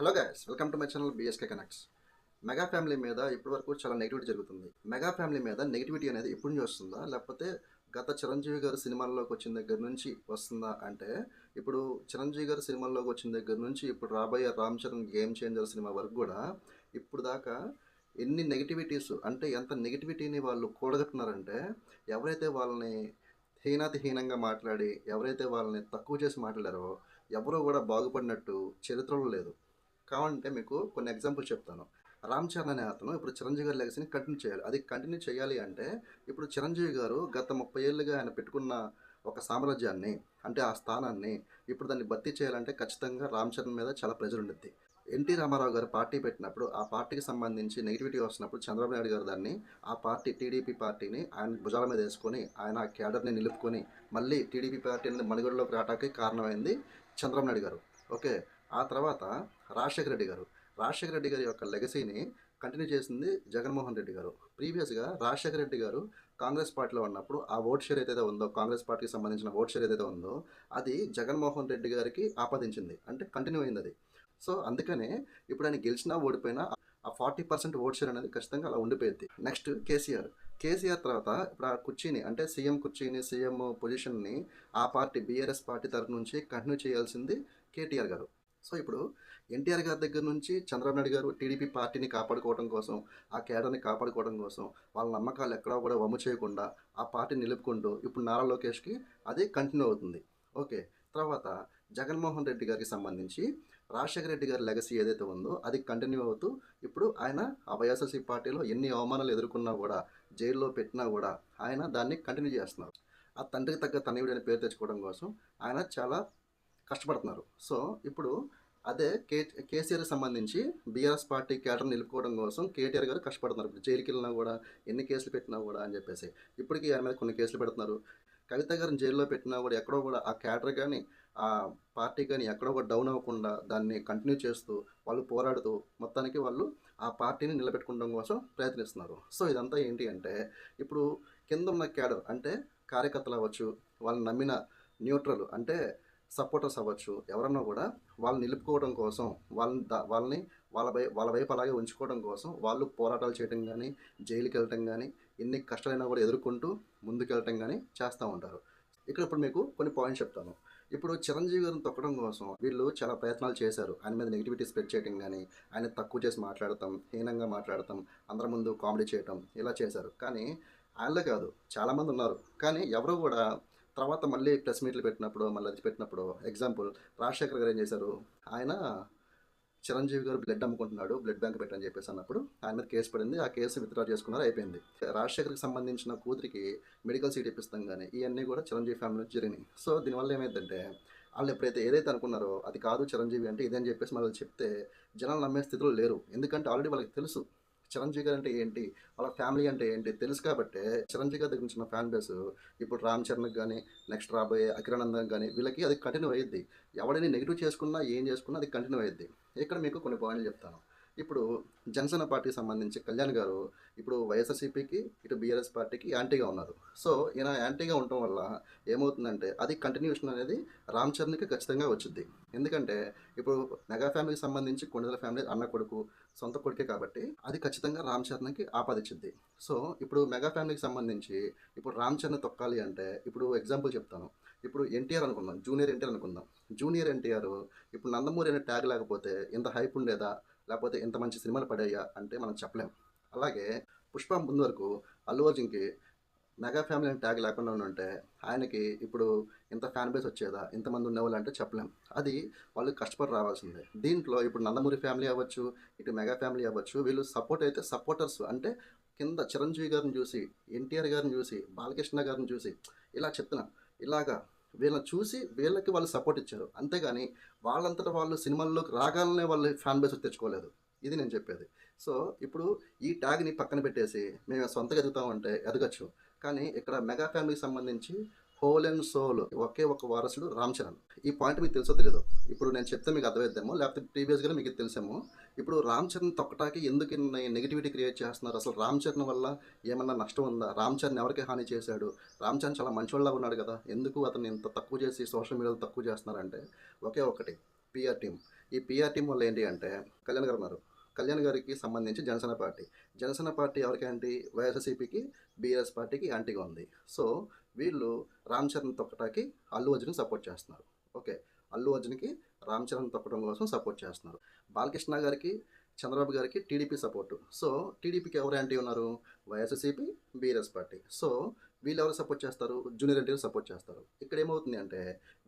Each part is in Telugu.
Hello guys welcome to my channel BSK connects mega family మీద ఇప్పటివరకు చాలా నెగిటివిటీ జరుగుతుంది. మెగా ఫ్యామిలీ మీద నెగిటివిటీ అనేది ఎప్పుడు నుంచి వస్తుందా? లేకపోతే గత చిరంజీవి గారు సినిమాల్లోకి వచ్చిన దగ్గర నుంచి వస్తుందా? అంటే ఇప్పుడు చిరంజీవి గారు సినిమాల్లోకి వచ్చిన దగ్గర నుంచి ఇప్పుడు రాబోయే రామ్ చరణ్ గేమ్ చేంజర్ సినిమా వరకు కూడా ఇప్పుడు దాకా ఎన్ని నెగిటివిటీస్ అంటే ఎంత నెగిటివిటీని వాళ్ళు కూడగట్టున్నారంటే ఎవరైతే వాళ్ళని హీనాతిహీనంగా మాట్లాడి ఎవరైతే వాళ్ళని తక్కువ చేసి మాట్లాడారో ఎవరో కూడా బాగుపడినట్టు చరిత్రలో లేదు. కావాలంటే మీకు కొన్ని ఎగ్జాంపుల్ చెప్తాను. రామ్ చరణ్ అనే అతను ఇప్పుడు చిరంజీవి గారి లెగసీని కంటిన్యూ చేయాలి. అది కంటిన్యూ చేయాలి అంటే ఇప్పుడు చిరంజీవి గారు గత ముప్పై ఏళ్ళుగా ఆయన పెట్టుకున్న ఒక సామ్రాజ్యాన్ని అంటే ఆ స్థానాన్ని ఇప్పుడు దాన్ని భర్తీ చేయాలంటే ఖచ్చితంగా రామ్ చరణ్ మీద చాలా ప్రెజర్ ఉండిద్ది. ఎన్టీ రామారావు గారు పార్టీ పెట్టినప్పుడు ఆ పార్టీకి సంబంధించి నెగిటివిటీ వస్తున్నప్పుడు చంద్రబాబు నాయుడు గారు దాన్ని ఆ పార్టీ టీడీపీ పార్టీని ఆయన భుజాల మీద వేసుకొని ఆయన ఆ క్యాడర్ని నిలుపుకొని మళ్ళీ టీడీపీ పార్టీ అనేది మనుగడలోకి రావడానికి కారణమైంది చంద్రబాబు నాయుడు గారు. ఓకే? ఆ తర్వాత రాజశేఖర రెడ్డి గారు. రాజశేఖర రెడ్డి గారి యొక్క లెగసీని కంటిన్యూ చేసింది జగన్మోహన్ రెడ్డి గారు. ప్రీవియస్గా రాజశేఖర రెడ్డి గారు కాంగ్రెస్ పార్టీలో ఉన్నప్పుడు ఆ ఓట్ షేర్ ఏదైతే ఉందో కాంగ్రెస్ పార్టీకి సంబంధించిన ఓట్ షేర్ ఏదైతే ఉందో అది జగన్మోహన్ రెడ్డి గారికి ఆపాదించింది. అంటే కంటిన్యూ అయింది అది. సో అందుకనే ఇప్పుడు ఆయన గెలిచినా ఓడిపోయినా ఆ ఫార్టీ పర్సెంట్ ఓట్ షేర్ అనేది ఖచ్చితంగా అలా ఉండిపోయింది. నెక్స్ట్ కేసీఆర్. కేసీఆర్ తర్వాత ఇప్పుడు ఆ కుర్చీని అంటే సీఎం కుర్చీని సీఎం పొజిషన్ని ఆ పార్టీ బీఆర్ఎస్ పార్టీ తరఫు నుంచి కంటిన్యూ చేయాల్సింది కేటీఆర్ గారు. సో ఇప్పుడు ఎన్టీఆర్ గారి దగ్గర నుంచి చంద్రబాబు నాయుడు గారు టీడీపీ పార్టీని కాపాడుకోవడం కోసం ఆ కేడర్ని కాపాడుకోవడం కోసం వాళ్ళ నమ్మకాలు ఎక్కడా కూడా వమ్ము చేయకుండా ఆ పార్టీని నిలుపుకుంటూ ఇప్పుడు నారా లోకేష్కి అది కంటిన్యూ అవుతుంది. ఓకే. తర్వాత జగన్మోహన్ రెడ్డి గారికి సంబంధించి రాజశేఖర రెడ్డి గారి లెగసీ ఏదైతే ఉందో అది కంటిన్యూ అవుతూ ఇప్పుడు ఆయన ఆ వైఎస్ఆర్సీ పార్టీలో ఎన్ని అవమానాలు ఎదుర్కొన్నా కూడా జైల్లో పెట్టినా కూడా ఆయన దాన్ని కంటిన్యూ చేస్తున్నారు. ఆ తండ్రికి తగ్గ తనయుడు అనే పేరు తెచ్చుకోవడం కోసం ఆయన చాలా కష్టపడుతున్నారు. సో ఇప్పుడు అదే కే కేసీఆర్ సంబంధించి బీఆర్ఎస్ పార్టీ క్యాడర్ నిలుపుకోవడం కోసం కేటీఆర్ గారు కష్టపడుతున్నారు. ఇప్పుడు జైలుకి వెళ్ళినా కూడా ఎన్ని కేసులు పెట్టినా కూడా అని చెప్పేసి. ఇప్పటికీ ఆయన మీద కొన్ని కేసులు పెడుతున్నారు. కవిత గారిని జైల్లో పెట్టినా కూడా ఎక్కడో కూడా ఆ క్యాటర్ కానీ ఆ పార్టీ కానీ ఎక్కడో కూడా డౌన్ అవ్వకుండా దాన్ని కంటిన్యూ చేస్తూ వాళ్ళు పోరాడుతూ మొత్తానికి వాళ్ళు ఆ పార్టీని నిలబెట్టుకోవడం కోసం ప్రయత్నిస్తున్నారు. సో ఇదంతా ఏంటి అంటే ఇప్పుడు కింద ఉన్న క్యాడర్ అంటే కార్యకర్తలు అవ్వచ్చు వాళ్ళని నమ్మిన న్యూట్రల్ అంటే సపోర్టర్స్ అవ్వచ్చు. ఎవరన్నా కూడా వాళ్ళని నిలుపుకోవడం కోసం వాళ్ళని దా వాళ్ళని వాళ్ళ వై వాళ్ళ వైపు అలాగే ఉంచుకోవడం కోసం వాళ్ళు పోరాటాలు చేయడం కానీ జైలుకి వెళ్ళటం కానీ ఎన్ని కష్టాలైనా కూడా ఎదుర్కొంటూ ముందుకెళ్ళటం కానీ చేస్తూ ఉంటారు. ఇక్కడ ఇప్పుడు మీకు కొన్ని పాయింట్స్ చెప్తాను. ఇప్పుడు చిరంజీవి గారిని తొక్కడం కోసం వీళ్ళు చాలా ప్రయత్నాలు చేశారు. ఆయన మీద నెగిటివిటీ స్ప్రెడ్ చేయడం కానీ ఆయన తక్కువ చేసి మాట్లాడటం హీనంగా మాట్లాడటం అందరి ముందు కామెడీ చేయటం ఇలా చేశారు. కానీ ఆయనలో కాదు చాలామంది ఉన్నారు. కానీ ఎవరు కూడా తర్వాత మళ్ళీ ప్రెస్ మీట్లు పెట్టినప్పుడు మళ్ళీ అది పెట్టినప్పుడు ఎగ్జాంపుల్ రాజశేఖర్ గారు ఏం చేశారు? ఆయన చిరంజీవి గారు బ్లడ్ అమ్ముకుంటున్నాడు బ్లడ్ బ్యాంక్ పెట్టని చెప్పేసి అన్నప్పుడు ఆయన మీద కేసు పడింది ఆ కేసు విత్డ్రా చేసుకున్నారు అయిపోయింది. రాజశేఖర్కి సంబంధించిన కూతురికి మెడికల్ సీట్ ఇప్పిస్తాం కానీ ఇవన్నీ కూడా చిరంజీవి ఫ్యామిలీ నుంచి జరిగినాయి. సో దీనివల్ల ఏమైందంటే వాళ్ళు ఎప్పుడైతే ఏదైతే అనుకున్నారో అది కాదు చిరంజీవి అంటే ఇదని చెప్పేసి మళ్ళీ చెప్తే జనాలు నమ్మే స్థితిలో లేరు. ఎందుకంటే ఆల్రెడీ వాళ్ళకి తెలుసు చిరంజీవి గారు అంటే ఏంటి? వాళ్ళ ఫ్యామిలీ అంటే ఏంటి? తెలుసు కాబట్టి చిరంజీవి గారి దగ్గర నుంచి ఫ్యాన్ బేస్ ఇప్పుడు రామ్ చరణ్కి కానీ నెక్స్ట్ రాబోయే అఖిరానందం కానీ వీళ్ళకి అది కంటిన్యూ అయ్యిద్ది. ఎవడని నెగిటివ్ చేసుకున్నా ఏం చేసుకున్నా అది కంటిన్యూ అయ్యిద్ది. ఇక్కడ మీకు కొన్ని పాయింట్లు చెప్తాను. ఇప్పుడు జనసేన పార్టీకి సంబంధించి కళ్యాణ్ గారు ఇప్పుడు వైఎస్ఆర్సీపీకి ఇటు బీఆర్ఎస్ పార్టీకి యాంటీగా ఉన్నారు. సో ఈయన యాంటీగా ఉండటం వల్ల ఏమవుతుందంటే అది కంటిన్యూషన్ అనేది రామ్ చరణ్కి ఖచ్చితంగా వచ్చింది ఎందుకంటే ఇప్పుడు మెగా ఫ్యామిలీకి సంబంధించి కొండల ఫ్యామిలీ అన్న కొడుకు సొంత కొడుకే కాబట్టి అది ఖచ్చితంగా రామ్ చరణ్కి ఆపాదించింది సో ఇప్పుడు మెగా ఫ్యామిలీకి సంబంధించి ఇప్పుడు రామ్ చరణ్ తొక్కాలి అంటే ఇప్పుడు ఎగ్జాంపుల్ చెప్తాను. ఇప్పుడు ఎన్టీఆర్ అనుకుందాం జూనియర్ ఎన్టీఆర్ అనుకుందాం. జూనియర్ ఎన్టీఆర్ ఇప్పుడు నందమూరి అనే ట్యాగ్ లేకపోతే ఇంత హైప్ ఉండేదా? లేకపోతే ఇంత మంచి సినిమాలు పడాయా అంటే మనం చెప్పలేం. అలాగే పుష్ప ముందు వరకు అల్లు అర్జున్కి మెగా ఫ్యామిలీ అని ట్యాగ్ లేకుండా ఉంటే ఆయనకి ఇప్పుడు ఇంత ఫ్యాన్ బేస్ వచ్చేదా ఇంతమంది ఉండేవాళ్ళు అంటే చెప్పలేం. అది వాళ్ళు కష్టపడి రావాల్సిందే. దీంట్లో ఇప్పుడు నందమూరి ఫ్యామిలీ అవ్వచ్చు ఇటు మెగా ఫ్యామిలీ అవ్వచ్చు వీళ్ళు సపోర్ట్ అయితే సపోర్టర్స్. అంటే కింద చిరంజీవి గారిని చూసి ఎన్టీఆర్ గారిని చూసి బాలకృష్ణ గారిని చూసి ఇలా చెప్తున్నా ఇలాగా వీళ్ళని చూసి వీళ్ళకి వాళ్ళు సపోర్ట్ ఇచ్చారు. అంతేగాని వాళ్ళంతటా వాళ్ళు సినిమాల్లోకి రాగాలనే వాళ్ళు ఫ్యాన్ బేస్ తెచ్చుకోలేదు. ఇది నేను చెప్పేది. సో ఇప్పుడు ఈ ట్యాగ్ని పక్కన పెట్టేసి మేము సొంతగా ఎదుగుతామంటే ఎదగచ్చు. కానీ ఇక్కడ మెగా ఫ్యామిలీకి సంబంధించి హోల్ అండ్ సోల్ ఒకే ఒక వారసుడు రామ్ చరణ్ ఈ పాయింట్ మీకు తెలుసో తెలియదు ఇప్పుడు నేను చెప్తే మీకు అర్థమైద్దేమో? లేకపోతే ప్రీవియస్గా మీకు తెలిసేమో? ఇప్పుడు రామ్ చరణ్ తొక్కటాకి ఎందుకు నెగిటివిటీ క్రియేట్ చేస్తున్నారు? అసలు రామ్ చరణ్ వల్ల ఏమన్నా నష్టం ఉందా? రామ్ చరణ్ ఎవరికి హాని చేశాడు? రామ్ చరణ్ చాలా మంచివాళ్ళగా ఉన్నాడు కదా. ఎందుకు అతను ఇంత తక్కువ చేసి సోషల్ మీడియాలో తక్కువ చేస్తున్నారంటే? ఒకే ఒకటి పిఆర్ టీం ఈ పిఆర్ టీం వల్ల ఏంటి అంటే కళ్యాణ్ గారు ఉన్నారు. కళ్యాణ్ గారికి సంబంధించి జనసేన పార్టీ. జనసేన పార్టీ ఎవరికి యాంటీ వైఎస్ఆర్సీపీకి బీఆర్ఎస్ పార్టీకి యాంటీగా ఉంది. సో వీళ్ళు రామ్ చరణ్ తొక్కటాకి అల్లు అర్జున్ సపోర్ట్ చేస్తున్నారు. ఓకే. అల్లు అర్జున్కి రామ్ చరణ్ తొక్కడం కోసం సపోర్ట్ చేస్తున్నారు. బాలకృష్ణ గారికి చంద్రబాబు గారికి టీడీపీ సపోర్టు. సో టీడీపీకి ఎవరు యాంటీ ఉన్నారు? YSRCP BRS party. సో వీళ్ళు ఎవరు సపోర్ట్ చేస్తారు? జూనియర్ ఎన్టీఆర్ సపోర్ట్ చేస్తారు. ఇక్కడ ఏమవుతుంది అంటే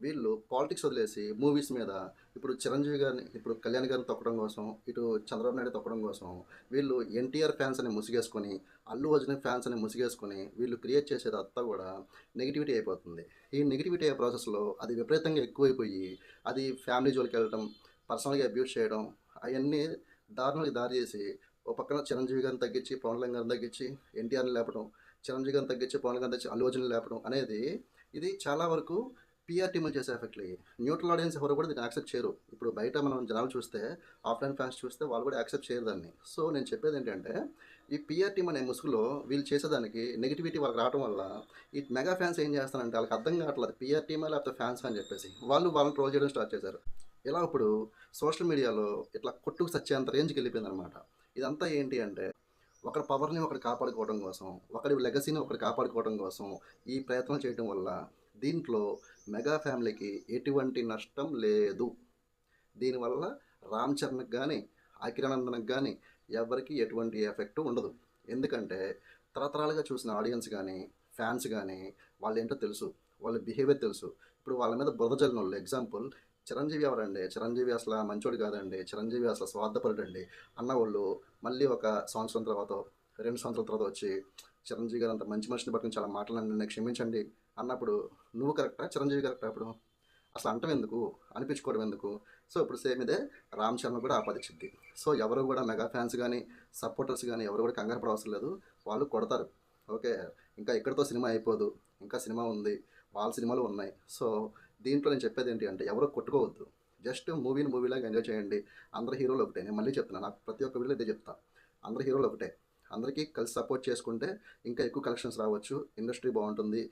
వీళ్ళు పాలిటిక్స్ వదిలేసి మూవీస్ మీద ఇప్పుడు చిరంజీవి గారిని ఇప్పుడు కళ్యాణ్ గారిని తొక్కడం కోసం ఇటు చంద్రబాబు నాయుడు తొక్కడం కోసం వీళ్ళు ఎన్టీఆర్ ఫ్యాన్స్ అని ముసిగేసుకొని అల్లు అర్జున్ ఫ్యాన్స్ అని ముసిగేసుకొని వీళ్ళు క్రియేట్ చేసేది అంతా కూడా నెగిటివిటీ అయిపోతుంది. ఈ నెగిటివిటీ అయ్యే ప్రాసెస్లో అది విపరీతంగా ఎక్కువైపోయి అది ఫ్యామిలీ జోలికి వెళ్ళడం పర్సనల్గా అబ్యూస్ చేయడం అవన్నీ దారుణాలకు దారి చేసి ఓ పక్కన చిరంజీవి గారిని తగ్గించి పవన్ కళ్యాణ్ గారిని తగ్గించి ఎన్టీఆర్ని లేపడం చిరంజీవి గారిని తగ్గించి పవన్ గారిని తగ్గించి అల్లు అర్జున్ లేపడం అనేది ఇది చాలా వరకు పిఆర్ టీములు చేసే ఎఫెక్ట్లు న్యూట్రల్ ఆడియన్స్ ఎవరు కూడా దీన్ని యాక్సెప్ట్ చేయరు. ఇప్పుడు బయట మనం జనాలు చూస్తే ఆఫ్లైన్ ఫ్యాన్స్ చూస్తే వాళ్ళు కూడా యాక్సెప్ట్ చేయరు దాన్ని. సో నేను చెప్పేది ఏంటంటే ఈ పిఆర్ టీమ్ అనే ముసుగులో వీళ్ళు చేసేదానికి నెగిటివిటీ వాళ్ళకి రావడం వల్ల ఈ మెగా ఫ్యాన్స్ ఏం చేస్తారంటే వాళ్ళకి అర్థం కావట్లేదు పిఆర్ టీమా లేకపోతే ఫ్యాన్స్ అని చెప్పేసి. వాళ్ళు వాళ్ళని ట్రోల్ చేయడం స్టార్ట్ చేశారు. ఇలా ఇప్పుడు సోషల్ మీడియాలో ఇట్లా కొట్టుకు సచ్చేంత రేంజ్కి వెళ్ళిపోయింది అనమాట ఇదంతా ఏంటి అంటే ఒకరి పవర్ని ఒకటి కాపాడుకోవడం కోసం ఒకరి లెగసీని ఒకటి కాపాడుకోవడం కోసం ఈ ప్రయత్నం చేయడం వల్ల దీంట్లో మెగా ఫ్యామిలీకి ఎటువంటి నష్టం లేదు. దీనివల్ల రామ్ చరణ్కి కానీ ఆకిరానందనకు కానీ ఎవరికి ఎటువంటి ఎఫెక్ట్ ఉండదు. ఎందుకంటే తరతరాలుగా చూసిన ఆడియన్స్ కానీ ఫ్యాన్స్ కానీ వాళ్ళు ఏంటో తెలుసు వాళ్ళ బిహేవియర్ తెలుసు. ఇప్పుడు వాళ్ళ మీద బురద జరిగిన వాళ్ళు ఎగ్జాంపుల్ చిరంజీవి ఎవరండి? చిరంజీవి అసలు మంచోడు కాదండి. చిరంజీవి అసలు స్వార్థపరుడండి. అన్న వాళ్ళు మళ్ళీ ఒక సంవత్సరం తర్వాత రెండు సంవత్సరాల తర్వాత వచ్చి చిరంజీవి గారు అంత మంచి మనిషిని పట్టుకుని చాలా మాటలు నేను క్షమించండి అన్నప్పుడు నువ్వు కరెక్టా? చిరంజీవి కరెక్టా అప్పుడు అసలు అంటం ఎందుకు? అనిపించుకోవడం ఎందుకు? సో ఇప్పుడు సేమ్ ఇదే రామ్ చరణ్ కూడా ఆపాదించింది. సో ఎవరు కూడా మెగా ఫ్యాన్స్ కానీ సపోర్టర్స్ కానీ ఎవరు కూడా కంగారు పడవసరం లేదు. వాళ్ళు కొడతారు. ఓకే ఇంకా ఇక్కడితో సినిమా అయిపోదు. ఇంకా సినిమా ఉంది. వాళ్ళ సినిమాలు ఉన్నాయి. సో దీంట్లో నేను చెప్పేది ఏంటి అంటే ఎవరో కొట్టుకోవద్దు. జస్ట్ మూవీని మూవీలాగా ఎంజాయ్ చేయండి. అందరు హీరోలు ఒకటే. నేను మళ్ళీ చెప్తున్నాను నాకు ప్రతి ఒక్క వీడియో ఇదే చెప్తాను అందరు హీరోలు ఒకటే. అందరికీ కలిసి సపోర్ట్ చేసుకుంటే ఇంకా ఎక్కువ కలెక్షన్స్ రావచ్చు. ఇండస్ట్రీ బాగుంటుంది.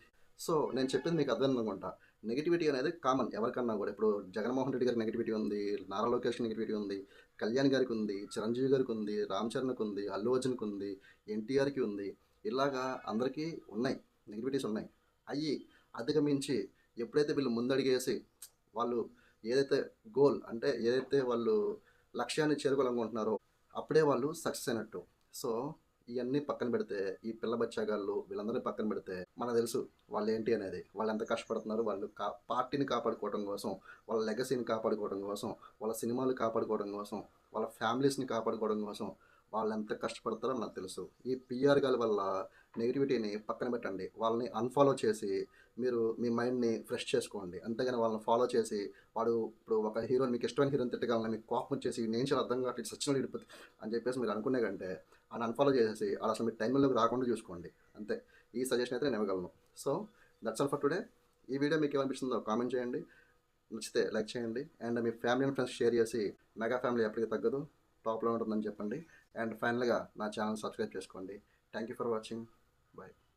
సో నేను చెప్పింది మీకు అర్థం అనుకుంటా నెగిటివిటీ అనేది కామన్ ఎవరికన్నా కూడా. ఇప్పుడు జగన్మోహన్ రెడ్డి గారికి నెగిటివిటీ ఉంది నారా లోకేష్ నెగిటివిటీ ఉంది కళ్యాణ్ గారికి ఉంది చిరంజీవి గారికి ఉంది రామ్ చరణ్కి ఉంది అల్లు అర్జున్కి ఉంది ఎన్టీఆర్కి ఉంది. ఇలాగా అందరికీ ఉన్నాయి. నెగిటివిటీస్ ఉన్నాయి. అయ్యి అధిగమించి ఎప్పుడైతే వీళ్ళు ముందడిగేసి వాళ్ళు ఏదైతే గోల్ అంటే ఏదైతే వాళ్ళు లక్ష్యాన్ని చేరుకోవాలనుకుంటున్నారో అప్పుడే వాళ్ళు సక్సెస్ అయినట్టు. సో ఇవన్నీ పక్కన పెడితే ఈ పిల్ల బచ్చాగాళ్ళు వీళ్ళందరినీ పక్కన పెడితే మనకు తెలుసు వాళ్ళు ఏంటి అనేది. వాళ్ళు ఎంత కష్టపడుతున్నారు వాళ్ళు కా పార్టీని కాపాడుకోవడం కోసం వాళ్ళ లెగసీని కాపాడుకోవడం కోసం వాళ్ళ సినిమాలు కాపాడుకోవడం కోసం వాళ్ళ ఫ్యామిలీస్ని కాపాడుకోవడం కోసం వాళ్ళు ఎంత కష్టపడతారో నాకు తెలుసు. ఈ పిఆర్ గాల వల్ల నెగిటివిటీని పక్కన పెట్టండి. వాళ్ళని అన్ఫాలో చేసి మీరు మీ మైండ్ని ఫ్రెష్ చేసుకోండి. అంతేగాని వాళ్ళని ఫాలో చేసి వాడు ఇప్పుడు ఒక హీరోని మీకు ఇష్టమైన హీరోని తిట్టగలని? మీకు కోపం వచ్చేసి నేను చాలా అర్థం కావట్లేదు సచిన ఇడిపోతుంది అని చెప్పేసి మీరు అనుకునే కంటే ఆయన అన్ఫాలో చేసేసి అలా అసలు మీ టైంలోకి రాకుండా చూసుకోండి. అంతే. ఈ సజెషన్ అయితే నేను ఇవ్వగలను. So that's all for today ఈ వీడియో మీకు ఏమనిపిస్తుందో కామెంట్ చేయండి. నచ్చితే లైక్ చేయండి. అండ్ మీ ఫ్యామిలీ అండ్ ఫ్రెండ్స్ షేర్ చేసి మెగా ఫ్యామిలీ ఎప్పటికీ తగ్గదు. టాప్లో ఉంటుందని చెప్పండి. అండ్ ఫైనల్గా నా ఛానల్ సబ్స్క్రైబ్ చేసుకోండి. Thank you for watching Bye.